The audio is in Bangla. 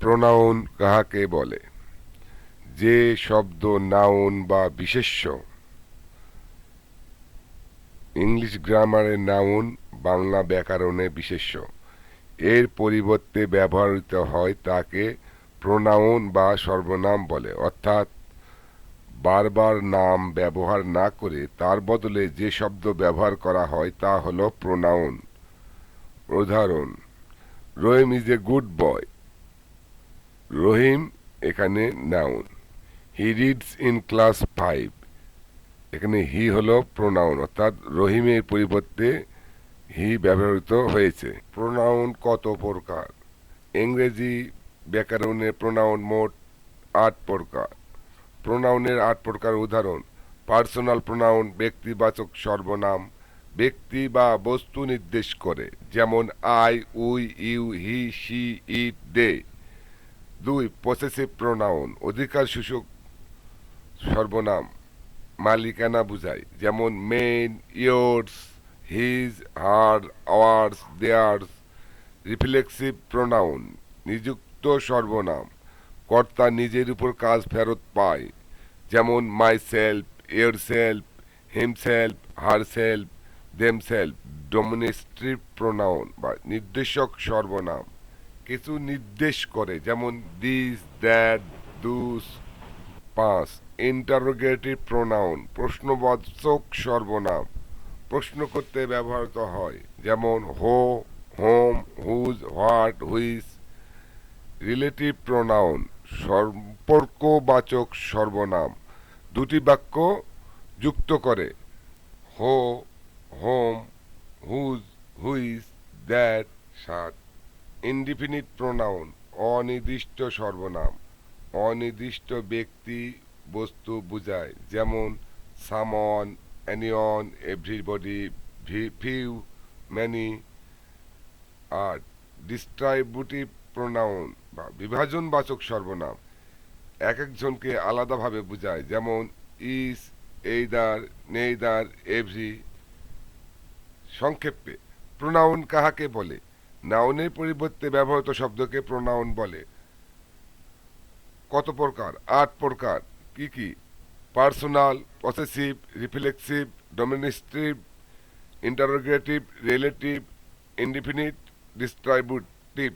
প্রোনাউন কাহাকে বলে? যে শব্দ নাউন বা বিশেষ্য। ইংলিশ গ্রামারে নাউন, বাংলা ব্যাকরণে বিশেষ্য। এর পরিবর্তে ব্যবহৃত হয় তাকে প্রোনাউন বা সর্বনাম বলে। অর্থাৎ, বারবার নাম ব্যবহার না করে তার বদলে যে শব্দ ব্যবহার করা হয় তা হলো প্রোনাউন। উদাহরণ রহিম is a good boy. Rahim এখানে noun he reads in class five এখানে হি হলো প্রোনাউন অর্থাৎ রহিমের পরিবর্তে হি ব্যবহৃত হয়েছে। প্রোনাউন কত প্রকার? ইংরেজি ব্যাকরণে প্রোনাউন মোট আট প্রকার। প্রোনাউনের আট প্রকার উদাহরণ পার্সোনাল প্রোনাউন ব্যক্তিবাচক সর্বনাম, ব্যক্তি বা বস্তু নির্দেশ করে, যেমন I we you he she it they দুই পসেসিভ প্রোনাউন অধিকার সূচক সর্বনাম, মালিকানা বুঝায়, যেমন mine yours his her ours theirs reflexive pronoun নিযুক্ত সর্বনাম, কর্তা নিজের উপর কাজ ফেরত পায়, যেমন myself yourself himself herself themselves demonstrative pronoun বা নির্দেশক সর্বনাম। কিছু নির্দেশ করে, যেমন দিস দ্যাট দুস পাঁচ ইন্টারোগেটিভ প্রোনাউন প্রশ্নবাচক সর্বনাম, প্রশ্ন করতে ব্যবহৃত হয়, যেমন who whom whose what which relative pronoun সম্পর্কবাচক সর্বনাম, দুটি বাক্য যুক্ত করে who whom whose which that সাত। ইনডিফিনিট প্রোনাউন, অনির্দিষ্ট সর্বনাম, অনির্দিষ্ট ব্যক্তি বস্তু বোঝায়, যেমন someone, anyone, everybody few, many, আর ডিস্ট্রাইবুটিভ প্রোনাউন বা বিভাজনবাচক সর্বনাম এক একজনকে আলাদাভাবে বোঝায়, যেমন ইস, এইদার, নেইদার, এভরি। সংক্ষেপে, প্রোনাউন কাহাকে বলে? নাউনের পরিবর্তে ব্যবহৃত শব্দকে প্রোনাউন বলে। কত প্রকার? আট প্রকার। কি কি? Personal possessive reflexive demonstrative interrogative relative indefinite distributive